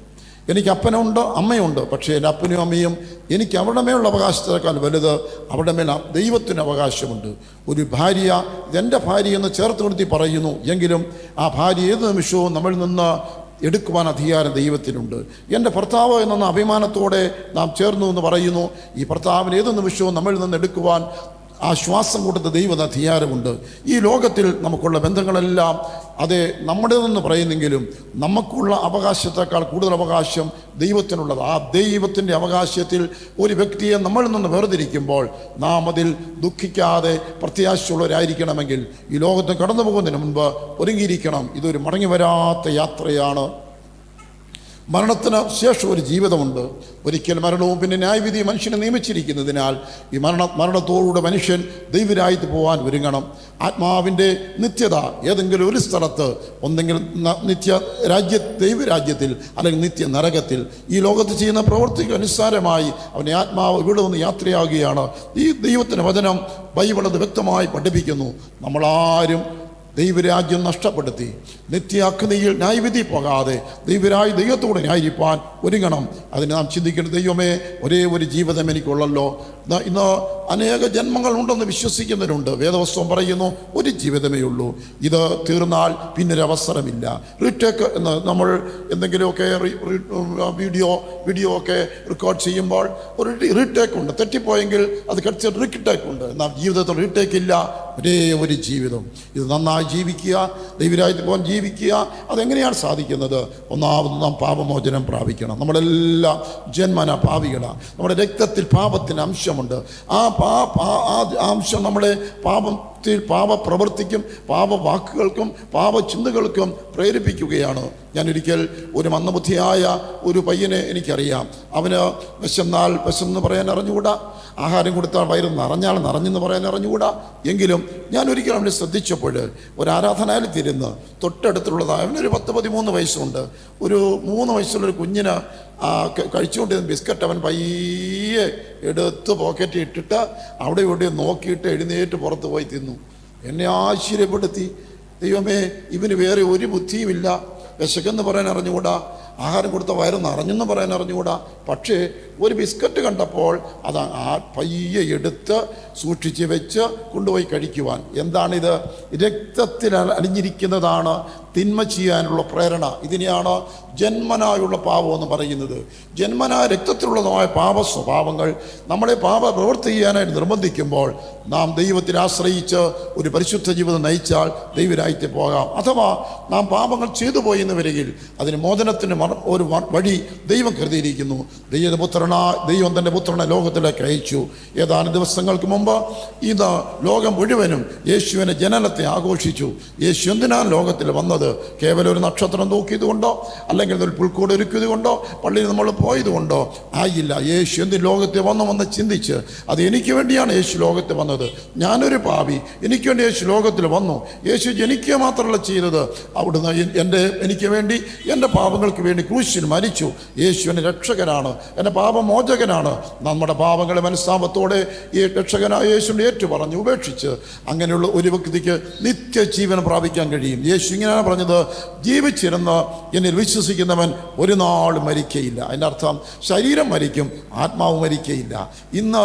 എനിക്ക് അപ്പനുണ്ട് അമ്മയുണ്ട്. പക്ഷേ എന്റെ അപ്പനും അമ്മയും എനിക്ക് അവരുടെ മേലുള്ള അവകാശത്തേക്കാൾ വലുത് അവരുടെ മേൽ ദൈവത്തിന് അവകാശമുണ്ട്. ഒരു ഭാര്യ ഇതെന്റെ ഭാര്യ എന്ന് ചേർത്ത് നിർത്തി പറയുന്നു. എങ്കിലും ആ ഭാര്യ ഏത് നിമിഷവും നമ്മളിൽ നിന്ന് എടുക്കുവാൻ അധികാരം ദൈവത്തിനുണ്ട്. എന്റെ ഭർത്താവ് എന്ന അഭിമാനത്തോടെ നാം ചേർന്നു എന്ന് പറയുന്നു. ഈ ഭർത്താവിന് ഏത് നിമിഷവും നമ്മളിൽ നിന്ന് എടുക്കുവാൻ ആ ശ്വാസം കൊടുത്ത ദൈവത്തിന് അധികാരമുണ്ട്. ഈ ലോകത്തിൽ നമുക്കുള്ള ബന്ധങ്ങളെല്ലാം അത് നമ്മുടേതെന്ന് പറയുന്നെങ്കിലും നമുക്കുള്ള അവകാശത്തെക്കാൾ കൂടുതൽ അവകാശം ദൈവത്തിനുള്ളത് ആ ദൈവത്തിന്റെ അവകാശത്തിൽ ഒരു വ്യക്തിയെ നമ്മളിൽ നിന്ന് വേർതിരിക്കുമ്പോൾ നാം അതിൽ ദുഃഖിക്കാതെ പ്രത്യാശയുള്ളവരായിരിക്കണമെങ്കിൽ ഈ ലോകത്ത് കടന്നു പോകുന്നതിന് മുൻപ് ഒരുങ്ങിയിരിക്കണം. ഇതൊരു മടങ്ങി വരാത്ത യാത്രയാണ്. മരണത്തിന് ശേഷം ഒരു ജീവിതമുണ്ട്. ഒരിക്കൽ മരണവും പിന്നെ ന്യായവിധി മനുഷ്യനെ നിയമിച്ചിരിക്കുന്നതിനാൽ ഈ മരണ മരണത്തോടുകൂടെ മനുഷ്യൻ ദൈവരായിട്ട് പോകാൻ ഒരുങ്ങണം. ആത്മാവിന്റെ നിത്യത ഏതെങ്കിലും ഒരു സ്ഥലത്ത് ഒന്നെങ്കിൽ നിത്യ രാജ്യ ദൈവരാജ്യത്തിൽ അല്ലെങ്കിൽ നിത്യ നരകത്തിൽ. ഈ ലോകത്ത് ചെയ്യുന്ന പ്രവൃത്തിക്ക് അനുസാരമായി അവന്റെ ആത്മാവ് ഇവിടെ നിന്ന് യാത്രയാകുകയാണ്. ഈ ദൈവത്തിന്റെ വചനം ബൈബിൾ അത് വ്യക്തമായി പഠിപ്പിക്കുന്നു. നമ്മളാരും ദൈവരാജ്യം നഷ്ടപ്പെടുത്തി. നിത്യാഗ്നിയിൽ ന്യായവിധി പോകാതെ ദൈവരായ ദൈവത്തോടെ ന്യായിരിപ്പാൻ ഒരുങ്ങണം. അതിന് നാം ചിന്തിക്കേണ്ട ദൈവമേ ഒരേ ഒരു ജീവിതം എനിക്കുള്ളല്ലോ. ഇന്ന് അനേക ജന്മങ്ങൾ ഉണ്ടെന്ന് വിശ്വസിക്കുന്നവരുണ്ട്. വേദവസ്വം പറയുന്നു ഒരു ജീവിതമേ ഉള്ളൂ. ഇത് തീർന്നാൽ പിന്നൊരവസരമില്ല റീടേക്ക് എന്ന് നമ്മൾ എന്തെങ്കിലുമൊക്കെ വീഡിയോ വീഡിയോ ഒക്കെ റെക്കോർഡ് ചെയ്യുമ്പോൾ ഒരു റീടേക്ക് ഉണ്ട്. തെറ്റിപ്പോയെങ്കിൽ അത് കടിച്ച റീടേക്ക് ഉണ്ട്. എന്നാൽ ജീവിതത്തിൽ റീടേക്ക് ഇല്ല. ഒരേ ഒരു ജീവിതം. ഇത് നന്നായി ജീവിക്കുക ദൈവരാജ്യത്തിൽ പോകാൻ ജീവിക്കുക അതെങ്ങനെയാണ് സാധിക്കുന്നത്? ഒന്നാമത് നാം പാപമോചനം പ്രാപിക്കണം. നമ്മളെല്ലാം ജന്മന പാപികളാണ് നമ്മുടെ രക്തത്തിൽ പാപത്തിന് അംശമുണ്ട്. ആ പാ ആ അംശം നമ്മളെ പാപം പാപ വാക്കുകൾക്കും പാപ ചിന്തകൾക്കും പ്രേരിപ്പിക്കുകയാണ്. ഞാൻ ഒരിക്കൽ ഒരു മന്ദബുദ്ധിയായ ഒരു പയ്യനെ എനിക്കറിയാം. അവന് വിശന്നാൽ വിശന്ന് പറയാൻ അറിഞ്ഞുകൂടാ ആഹാരം കൊടുത്താൽ വയറ് നിറഞ്ഞാൽ നിറഞ്ഞെന്ന് പറയാൻ അറിഞ്ഞുകൂടാ എങ്കിലും ഞാൻ ഒരിക്കലും അവനെ ശ്രദ്ധിച്ചപ്പോൾ ഒരു ആരാധനാലയത്തിരുന്ന് തൊട്ടടുത്തുള്ളതാണ് അവനൊരു പത്ത് പതിമൂന്ന് വയസ്സുണ്ട്. ഒരു മൂന്ന് വയസ്സുള്ളൊരു കുഞ്ഞിന് കഴിച്ചുകൊണ്ടിരുന്ന ബിസ്ക്കറ്റ് അവൻ പയ്യെ എടുത്ത് പോക്കറ്റ് ഇട്ടിട്ട് അവിടെ ഇവിടെ നോക്കിയിട്ട് എഴുന്നേറ്റ് പുറത്ത് പോയി തിന്നു. എന്നെ ആശ്ചര്യപ്പെടുത്തി. ദൈവമേ ഇവന് വേറെ ഒരു ബുദ്ധിയുമില്ല. വിശക്കെന്ന് പറയാൻ അറിഞ്ഞുകൂടാ ആഹാരം കൊടുത്ത വയറ് നിറഞ്ഞെന്ന് പറയാൻ അറിഞ്ഞുകൂടാ പക്ഷേ ഒരു ബിസ്ക്കറ്റ് കണ്ടപ്പോൾ അത് ആ പയ്യെ എടുത്ത് സൂക്ഷിച്ച് വെച്ച് കൊണ്ടുപോയി കഴിക്കുവാൻ. എന്താണിത്? രക്തത്തിൽ അലിഞ്ഞിരിക്കുന്നതാണ് തിന്മ ചെയ്യാനുള്ള പ്രേരണ. ഇതിനെയാണ് ജന്മനായുള്ള പാപം എന്ന് പറയുന്നത്. ജന്മനാ രക്തത്തിലുള്ളതുമായ പാപ സ്വഭാവങ്ങൾ നമ്മളെ പാപ പ്രവൃത്തി ചെയ്യാനായിട്ട് നിർബന്ധിക്കുമ്പോൾ നാം ദൈവത്തിൽ ആശ്രയിച്ച് ഒരു പരിശുദ്ധ ജീവിതം നയിച്ചാൽ ദൈവരായിട്ട് പോകാം. അഥവാ നാം പാപങ്ങൾ ചെയ്തു പോയി എന്ന് വരികിൽ അതിന് മോചനത്തിന് ഒരു വഴി ദൈവം കരുതിയിരിക്കുന്നു. ദൈവപുത്രനാ ദൈവം തന്റെ പുത്രനെ ലോകത്തിലേക്ക് അയച്ചു. ഏതാനും ദിവസങ്ങൾക്ക് മുമ്പ് ഇത് ലോകം മുഴുവനും യേശുവിന്റെ ജനനത്തെ ആഘോഷിച്ചു. യേശു എന്തിനാണ് ലോകത്തിൽ വന്നത്? കേവലം ഒരു നക്ഷത്രം തൂക്കിയത് കൊണ്ടോ അല്ലെങ്കിൽ ഒരു പുൽക്കൂട് ഒരുക്കിയത് കൊണ്ടോ പള്ളിയിൽ നമ്മൾ പോയത് കൊണ്ടോ ആയില്ല യേശു എന്തിന് ലോകത്തിൽ വന്നു വന്ന് ചിന്തിച്ച് അത് എനിക്ക് വേണ്ടിയാണ് യേശു ലോകത്തിൽ വന്നത്. ഞാനൊരു പാവി എനിക്ക് വേണ്ടി യേശു ലോകത്തിൽ വന്നു. യേശു ജനിക്കുക മാത്രമല്ല ചെയ്തത്. അവിടുന്ന് എന്റെ എനിക്ക് വേണ്ടി എന്റെ പാപങ്ങൾക്ക് വേണ്ടി ക്രൂശിൽ മരിച്ചു. യേശു എന്റെ രക്ഷകനാണ് എന്റെ പാപമോചകനാണ്. നമ്മുടെ പാപങ്ങളെ മനസ്താപത്തോടെ ഈ രക്ഷകനായ യേശുവിനെ ഏറ്റു പറഞ്ഞു ഉപേക്ഷിച്ച് അങ്ങനെയുള്ള ഒരു വ്യക്തിക്ക് നിത്യജീവൻ പ്രാപിക്കാൻ കഴിയും. യേശു ഇങ്ങനെയാണ് പറഞ്ഞത് ജീവിച്ചിരുന്ന് എന്നിൽ വിശ്വസിക്കുന്നവൻ ഒരു നാൾ മരിക്കയില്ല. അതിന്റെ അർത്ഥം ശരീരം മരിക്കും ആത്മാവ് മരിക്കയില്ല. ഇന്ന്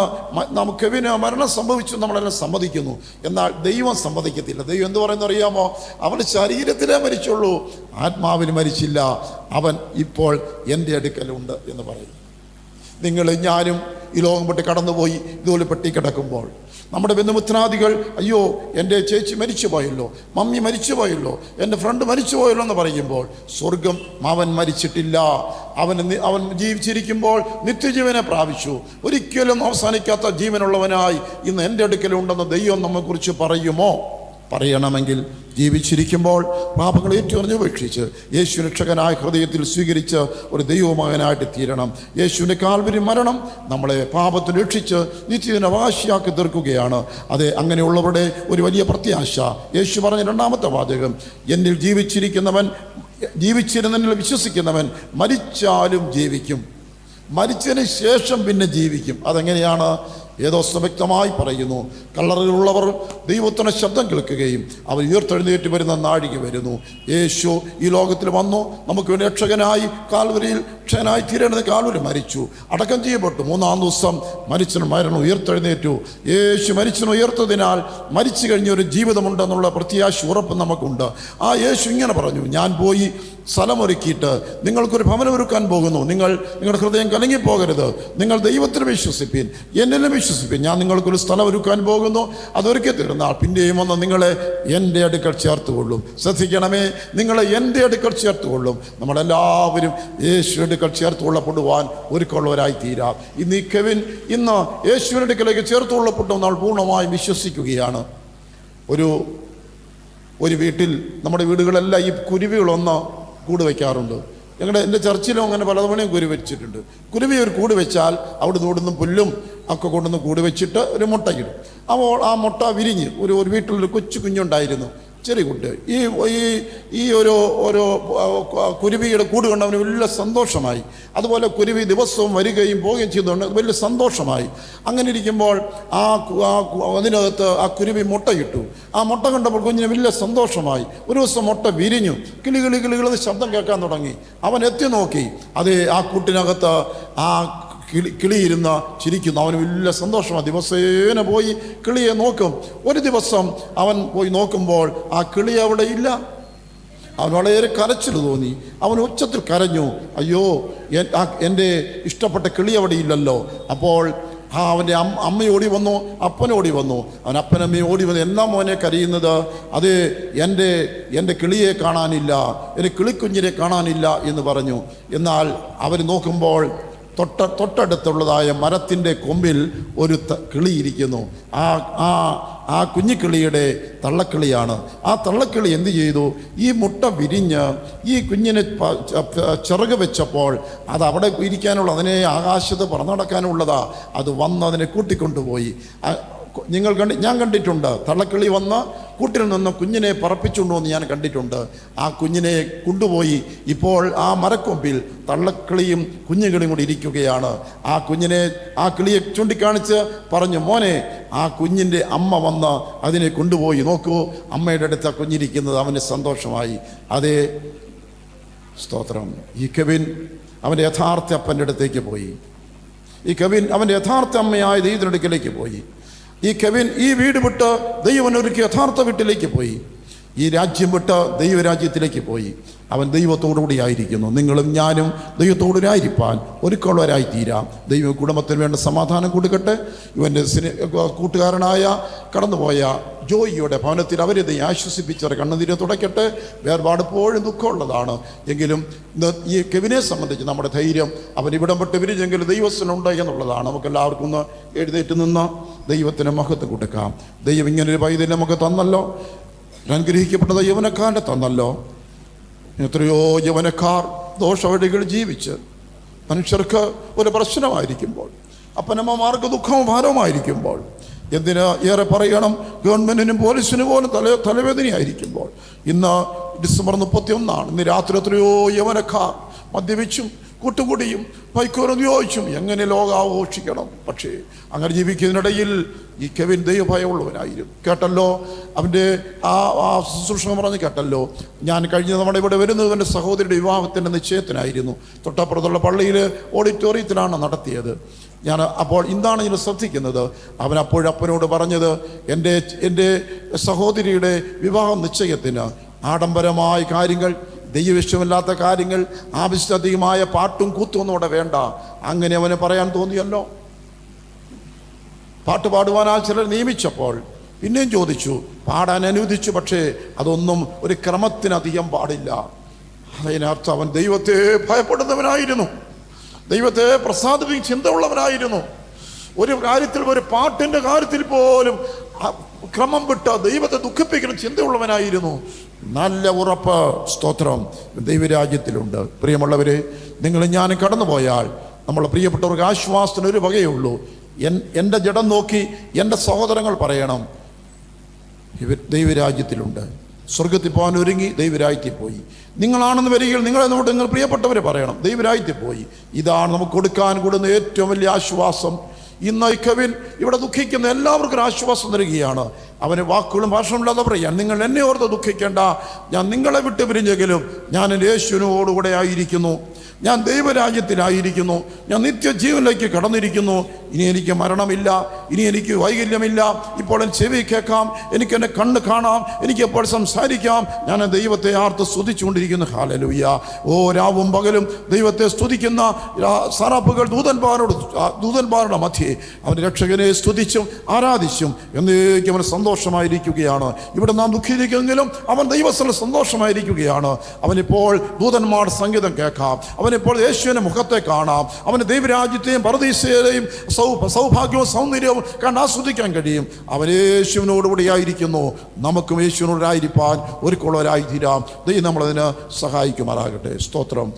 നമുക്ക് ഇവന് മരണം സംഭവിച്ചു നമ്മളെല്ലാം സമ്മതിക്കുന്നു. എന്നാൽ ദൈവം സമ്മതിക്കത്തില്ല. ദൈവം എന്ത് പറയുന്നു അറിയാമോ അവൻ ശരീരത്തിലേ മരിച്ചുള്ളൂ. ആത്മാവിൽ മരിച്ചില്ല. അവൻ ഇപ്പോൾ എന്റെ അടുക്കലുണ്ട് എന്ന് പറയും. നിങ്ങൾ ഞാനും ഈ ലോകം വിട്ട് കടന്നുപോയി ഇതുപോലെ പെട്ടി കിടക്കുമ്പോൾ നമ്മുടെ ബന്ധുമിത്രാദികൾ അയ്യോ എന്റെ ചേച്ചി മരിച്ചു പോയല്ലോ മമ്മി മരിച്ചു പോയല്ലോ എന്റെ ഫ്രണ്ട് മരിച്ചു പോയല്ലോ എന്ന് പറയുമ്പോൾ സ്വർഗം അവൻ മരിച്ചിട്ടില്ല. അവൻ അവൻ ജീവിച്ചിരിക്കുമ്പോൾ നിത്യജീവനെ പ്രാപിച്ചു. ഒരിക്കലും അവസാനിക്കാത്ത ജീവനുള്ളവനായി ഇന്ന് എന്റെ അടുക്കലുണ്ടെന്ന് ദൈവം നമ്മെക്കുറിച്ച് പറയുമോ? പറയണമെങ്കിൽ ജീവിച്ചിരിക്കുമ്പോൾ പാപങ്ങൾ ഏറ്റുപറഞ്ഞ് ഉപേക്ഷിച്ച് യേശു രക്ഷകനായ ഹൃദയത്തിൽ സ്വീകരിച്ച് ഒരു ദൈവമകനായിട്ട് തീരണം. യേശുവിന്റെ കാൽവരി മരണം നമ്മളെ പാപത്തിൽ രക്ഷിച്ച് നിത്യദിന വാശിയാക്കി തീർക്കുകയാണ്. അതെ അങ്ങനെയുള്ളവരുടെ ഒരു വലിയ പ്രത്യാശ. യേശു പറഞ്ഞ രണ്ടാമത്തെ വാചകം എന്നിൽ ജീവിച്ചിരിക്കുന്നവൻ ജീവിച്ചിരുന്നതിൽ വിശ്വസിക്കുന്നവൻ മരിച്ചാലും ജീവിക്കും. മരിച്ചതിന് ശേഷം പിന്നെ ജീവിക്കും. അതെങ്ങനെയാണ്? ഏതോ വ്യക്തമായി പറയുന്നു. കള്ളറിലുള്ളവർ ദൈവത്തിന്റെ ശബ്ദം കേൾക്കുകയും അവർ ഉയർത്തെഴുന്നേറ്റ് വരുന്ന നാഴിക വരുന്നു. യേശു ഈ ലോകത്തിൽ വന്നു. നമുക്ക് വേണ്ടി രക്ഷകനായി കാൽവരിയിൽ രക്ഷകനായി തീരേണ്ടത് കാൽവരി മരിച്ചു. അടക്കം ചെയ്യപ്പെട്ടു. മൂന്നാം ദിവസം മരിച്ചന് മരണം ഉയർത്തെഴുന്നേറ്റു. യേശു മരിച്ചന് ഉയർത്തതിനാൽ മരിച്ചു കഴിഞ്ഞ ഒരു ജീവിതമുണ്ടെന്നുള്ള പ്രത്യാശ ഉറപ്പ് നമുക്കുണ്ട്. ആ യേശു ഇങ്ങനെ പറഞ്ഞു ഞാൻ പോയി സ്ഥലമൊരുക്കിയിട്ട് നിങ്ങൾക്കൊരു ഭവനമൊരുക്കാൻ പോകുന്നു. നിങ്ങൾ നിങ്ങളുടെ ഹൃദയം കലങ്ങിപ്പോകരുത്. നിങ്ങൾ ദൈവത്തിൽ വിശ്വസിപ്പിൻ. എന്നിലും വിശ്വസിപ്പിൻ ഞാൻ നിങ്ങൾക്കൊരു സ്ഥലം ഒരുക്കാൻ പോകുന്നു അതൊരുക്കി തീർന്നാൽ പിന്നെയും വന്ന് നിങ്ങളെ എന്റെ അടുക്കൽ ചേർത്തുകൊള്ളും. ശ്രദ്ധിക്കണമേ നിങ്ങളെ എന്റെ അടുക്കൽ ചേർത്തുകൊള്ളും. നമ്മളെല്ലാവരും യേശു അടുക്കൽ ചേർത്ത് കൊള്ളപ്പെടുവാൻ ഒരുക്കമുള്ളവരായി തീരാം ഇന്ന് ഈ കെവിൻ ഇന്ന് യേശുവിന്റെ അടുക്കലേക്ക് ചേർത്ത് കൊള്ളപ്പെട്ടു നമ്മൾ പൂർണമായും വിശ്വസിക്കുകയാണ്. ഒരു ഒരു വീട്ടിൽ നമ്മുടെ വീടുകളെല്ലാം ഈ കുരുവികളൊന്ന് കൂട് വയ്ക്കാറുണ്ട്. ഞങ്ങളുടെ എന്റെ ചർച്ചിലും അങ്ങനെ പലതവണയും കുരു വെച്ചിട്ടുണ്ട്. കുരുവി ഒരു കൂട് വെച്ചാൽ അവിടെ ഓടുന്ന പുല്ലും ഒക്കെ കൊണ്ടുവന്ന് കൂട് വെച്ചിട്ട് ഒരു മുട്ടയിടും അപ്പോൾ ആ മുട്ട വിരിഞ്ഞ് ഒരു ഒരു വീട്ടിലൊരു കൊച്ചു കുഞ്ഞുണ്ടായിരുന്നു. ചെറിയ കുട്ടി. ഈ ഈ ഈ ഒരു ഒരു കുരുവിയുടെ കൂട് കണ്ടവന് വലിയ സന്തോഷമായി. അതുപോലെ കുരുവി ദിവസവും വരികയും പോവുകയും ചെയ്തുകൊണ്ട് വലിയ സന്തോഷമായി. അങ്ങനെ ഇരിക്കുമ്പോൾ ആ അതിനകത്ത് ആ കുരുവി മുട്ടയിട്ടു. ആ മുട്ട കണ്ടപ്പോൾ കുഞ്ഞിന് വലിയ സന്തോഷമായി. ഒരു ദിവസം മുട്ട വിരിഞ്ഞു. കിളി കിളി കിളികളത് ശബ്ദം കേൾക്കാൻ തുടങ്ങി. അവൻ എത്തി നോക്കി. അത് ആ കൂട്ടിനകത്ത് ആ കിളി കിളിയിരുന്ന് ചിരിക്കുന്നു അവന് വലിയ സന്തോഷമാണ്. ദിവസേന പോയി കിളിയെ നോക്കും. ഒരു ദിവസം അവൻ പോയി നോക്കുമ്പോൾ ആ കിളി അവിടെ ഇല്ല. അവൻ വളരെ കരച്ചിൽ തോന്നി. അവൻ ഉച്ചത്തിൽ കരഞ്ഞു. അയ്യോ എന്റെ ഇഷ്ടപ്പെട്ട കിളി അവിടെ ഇല്ലല്ലോ. അപ്പോൾ ആ അവന്റെ അമ്മ അമ്മ ഓടി വന്നു. അപ്പൻ ഓടി വന്നു. അവൻ അപ്പനമ്മയും ഓടി വന്നു എന്നാ മോനെ കരയുന്നത്? അത് എന്റെ എന്റെ കിളിയെ കാണാനില്ല. എന്റെ കിളിക്കുഞ്ഞിനെ കാണാനില്ല എന്ന് പറഞ്ഞു. എന്നാൽ അവർ നോക്കുമ്പോൾ തൊട്ട തൊട്ടടുത്തുള്ളതായ മരത്തിന്റെ കൊമ്പിൽ ഒരു കിളിയിരിക്കുന്നു ആ ആ ആ കുഞ്ഞിക്കിളിയുടെ തള്ളക്കിളിയാണ്. ആ തള്ളക്കിളി എന്ത് ചെയ്തു? ഈ മുട്ട വിരിഞ്ഞ് ഈ കുഞ്ഞിനെ ചിറക് വെച്ചപ്പോൾ അത് അവിടെ ഇരിക്കാനുള്ള അതിനെ ആകാശത്ത് പറന്നടക്കാനുള്ളതാ. അത് വന്ന് അതിനെ കൂട്ടിക്കൊണ്ടുപോയി. നിങ്ങൾ കണ്ടി ഞാൻ കണ്ടിട്ടുണ്ട്. തള്ളക്കിളി വന്ന് കൂട്ടിൽ നിന്ന് കുഞ്ഞിനെ എന്ന് ഞാൻ കണ്ടിട്ടുണ്ട്. ആ കുഞ്ഞിനെ കൊണ്ടുപോയി ഇപ്പോൾ ആ മരക്കൊമ്പിൽ തള്ളക്കിളിയും കുഞ്ഞുകിളിയും കൂടി ഇരിക്കുകയാണ്. ആ കുഞ്ഞിനെ ആ കിളിയെ ചൂണ്ടിക്കാണിച്ച് പറഞ്ഞു മോനെ ആ കുഞ്ഞിന്റെ അമ്മ വന്ന് അതിനെ കൊണ്ടുപോയി നോക്കൂ. അമ്മയുടെ അടുത്ത് കുഞ്ഞിരിക്കുന്നത് അവന് സന്തോഷമായി. അതേ സ്തോത്രം. ഈ കവിൻ അവന്റെ യഥാർത്ഥ അപ്പന്റെ അടുത്തേക്ക് പോയി. ഈ കവിൻ അവന്റെ യഥാർത്ഥ അമ്മയായ ദൈവത്തിനടുക്കിലേക്ക് പോയി. ഈ കെവിൻ ഈ വീട് വിട്ട് ദൈവം യഥാർത്ഥ വീട്ടിലേക്ക് പോയി. ഈ രാജ്യം വിട്ട് ദൈവരാജ്യത്തിലേക്ക് പോയി. അവൻ ദൈവത്തോടുകൂടി ആയിരിക്കുന്നു. നിങ്ങളും ഞാനും ദൈവത്തോടുരായിരിക്കാൻ ഒരുക്കുള്ളവരായി തീരാം ദൈവ കുടുംബത്തിന് വേണ്ട സമാധാനം കൊടുക്കട്ടെ. ഇവന്റെ സിനി കൂട്ടുകാരനായ കടന്നുപോയ ജോയിയുടെ ഭവനത്തിൽ അവരെ ദൈവം ആശ്വസിപ്പിച്ചവർ കണ്ണുനീരെ തുടയ്ക്കട്ടെ. വേർപാട് എപ്പോഴും ദുഃഖമുള്ളതാണ്. എങ്കിലും ഈ കെവിനെ സംബന്ധിച്ച് നമ്മുടെ ധൈര്യം അവൻ ഇവിടം വിട്ട് വിരിച്ചെങ്കിലും ദൈവസ്ഥനുണ്ട് എന്നുള്ളതാണ്. നമുക്ക് എല്ലാവർക്കും ഒന്ന് എഴുന്നേറ്റ് നിന്ന് ദൈവത്തിന് മഹത്വം കൊടുക്കാം. ദൈവം ഇങ്ങനൊരു വൈദ്യം നമുക്ക് തന്നല്ലോ. അനുഗ്രഹിക്കപ്പെട്ട യൗവനക്കാരനെ തന്നല്ലോ. എത്രയോ യൗവനക്കാർ ദോഷവഴികൾ ജീവിച്ച് മനുഷ്യർക്ക് ഒരു പ്രശ്നമായിരിക്കുമ്പോൾ അപ്പനമ്മമാർക്ക് ദുഃഖവും ഭാരവുമായിരിക്കുമ്പോൾ എന്തിന് ഏറെ പറയണം ഗവൺമെന്റിനും പോലീസിനും പോലും തല തലവേദനയായിരിക്കുമ്പോൾ. ഇന്ന് ഡിസംബർ മുപ്പത്തി ഒന്നാണ് ഇന്ന് രാത്രി എത്രയോ യവനക്കാർ മദ്യപിച്ചും കൂട്ടുകൂടിയും പൈക്കോരം ചോദിച്ചും എങ്ങനെ ലോകം ആഘോഷിക്കണം? പക്ഷേ അങ്ങനെ ജീവിക്കുന്നതിനിടയിൽ ഈ കെവിൻ ദൈവഭയമുള്ളവനായിരുന്നു. കേട്ടല്ലോ? അവന്റെ ആ ആ ശുശ്രൂഷ പറഞ്ഞ് കേട്ടല്ലോ? ഞാൻ കഴിഞ്ഞ നമ്മൾ ഇവിടെ വരുന്നത് എന്റെ സഹോദരിയുടെ വിവാഹത്തിന്റെ നിശ്ചയത്തിനായിരുന്നു. തൊട്ടപ്പുറത്തുള്ള പള്ളിയിൽ ഓഡിറ്റോറിയത്തിലാണ് നടത്തിയത്. ഞാൻ അപ്പോൾ എന്താണ് ഞാൻ ശ്രദ്ധിക്കുന്നത്. അവൻ അപ്പോഴപ്പനോട് പറഞ്ഞത് എന്റെ എന്റെ സഹോദരിയുടെ വിവാഹ നിശ്ചയത്തിന് ആഡംബരമായ കാര്യങ്ങൾ ദൈവവിശ്വമില്ലാത്ത കാര്യങ്ങൾ ആവശ്യമായ പാട്ടും കൂത്തും ഒന്നും അവിടെ വേണ്ട. അങ്ങനെ അവന് പറയാൻ തോന്നിയല്ലോ. പാട്ട് പാടുവാനാ ചിലർ നിയമിച്ചപ്പോൾ പിന്നെയും ചോദിച്ചു പാടാൻ അനുവദിച്ചു പക്ഷേ അതൊന്നും ഒരു ക്രമത്തിനധികം പാടില്ല. അതിനർത്ഥം അവൻ ദൈവത്തെ ഭയപ്പെടുന്നവനായിരുന്നു. ദൈവത്തെ പ്രസാദിപ്പിക്കും ചിന്ത ഉള്ളവനായിരുന്നു ഒരു കാര്യത്തിൽ ഒരു പാട്ടിന്റെ കാര്യത്തിൽ പോലും ക്രമം വിട്ട് ദൈവത്തെ ദുഃഖിപ്പിക്കുന്ന ചിന്തയുള്ളവനായിരുന്നു. നല്ല ഉറപ്പ് സ്തോത്രം ദൈവരാജ്യത്തിലുണ്ട്. പ്രിയമുള്ളവരെ നിങ്ങൾ ഞാൻ കടന്നുപോയാൽ നമ്മളെ പ്രിയപ്പെട്ടവർക്ക് ആശ്വാസത്തിന് ഒരു വകയുള്ളൂ എൻ എന്റെ ജഡം നോക്കി എന്റെ സഹോദരങ്ങൾ പറയണം. ഇവർ ദൈവരാജ്യത്തിലുണ്ട്. സ്വർഗത്തിൽ പോകാൻ ഒരുങ്ങി ദൈവരാജ്യത്തിൽ പോയി. നിങ്ങളാണെന്ന് വരികയിൽ നിങ്ങളെ നോട്ട് നിങ്ങൾ പ്രിയപ്പെട്ടവരെ പറയണം. ദൈവരാജ്യത്തിൽ പോയി. ഇതാണ് നമുക്ക് കൊടുക്കാൻ കൂടുന്ന ഏറ്റവും വലിയ ആശ്വാസം. ഇന്ന് ഐക്കവിൽ ഇവിടെ ദുഃഖിക്കുന്ന എല്ലാവർക്കും ഒരു ആശ്വാസം തരികയാണ് അവന് വാക്കുകളും ഭാഷമില്ലാതെ പറയാൻ നിങ്ങൾ എന്നെ ഓർത്ത് ദുഃഖിക്കേണ്ട. ഞാൻ നിങ്ങളെ വിട്ട് പിരിഞ്ഞെങ്കിലും ഞാൻ യേശുവിനോടുകൂടെ ആയിരിക്കുന്നു. ഞാൻ ദൈവരാജ്യത്തിലായിരിക്കുന്നു. ഞാൻ നിത്യജീവനിലേക്ക് കടന്നിരിക്കുന്നു. ഇനി എനിക്ക് മരണമില്ല. ഇനി എനിക്ക് വൈകല്യമില്ല. ഇപ്പോൾ എന്റെ ചെവി കേൾക്കാം. എനിക്ക് എന്റെ കണ്ണ് കാണാം. എനിക്ക് എപ്പോൾ സംസാരിക്കാം. ഞാൻ ദൈവത്തെ ആർത്ത് സ്തുതിച്ചുകൊണ്ടിരിക്കുന്നു. ഹാലലുയ്യ ഓ രാവും പകലും ദൈവത്തെ സ്തുതിക്കുന്ന സറാപ്പുകൾ ദൂതന്മാരോട് ദൂതന്മാരുടെ മധ്യേ അവൻ രക്ഷകനെ സ്തുതിച്ചും ആരാധിച്ചും എന്നേക്കും അവൻ സന്തോഷമായിരിക്കുകയാണ്. ഇവിടെ നാം ദുഃഖിയിരിക്കുമെങ്കിലും അവൻ ദൈവസ്ഥല സന്തോഷമായിരിക്കുകയാണ്. അവനിപ്പോൾ ദൂതന്മാർ സംഗീതം കേൾക്കാം. അവനിപ്പോൾ യേശുവിന്റെ മുഖത്തെ കാണാം. അവന് ദൈവരാജ്യത്തെയും പരദീസയെയും സൗ സൗഭാഗ്യവും സൗന്ദര്യവും കണ്ട് ആസ്വദിക്കാൻ കഴിയും. അവൻ യേശുവിനോടുകൂടി ആയിരിക്കുന്നു നമുക്കും യേശുവിനോടായിരിക്കാൻ ഒരുക്കുള്ളവരായി തീരാം. ദൈവം നമ്മളതിന് സഹായിക്കുമാറാകട്ടെ. സ്തോത്രം.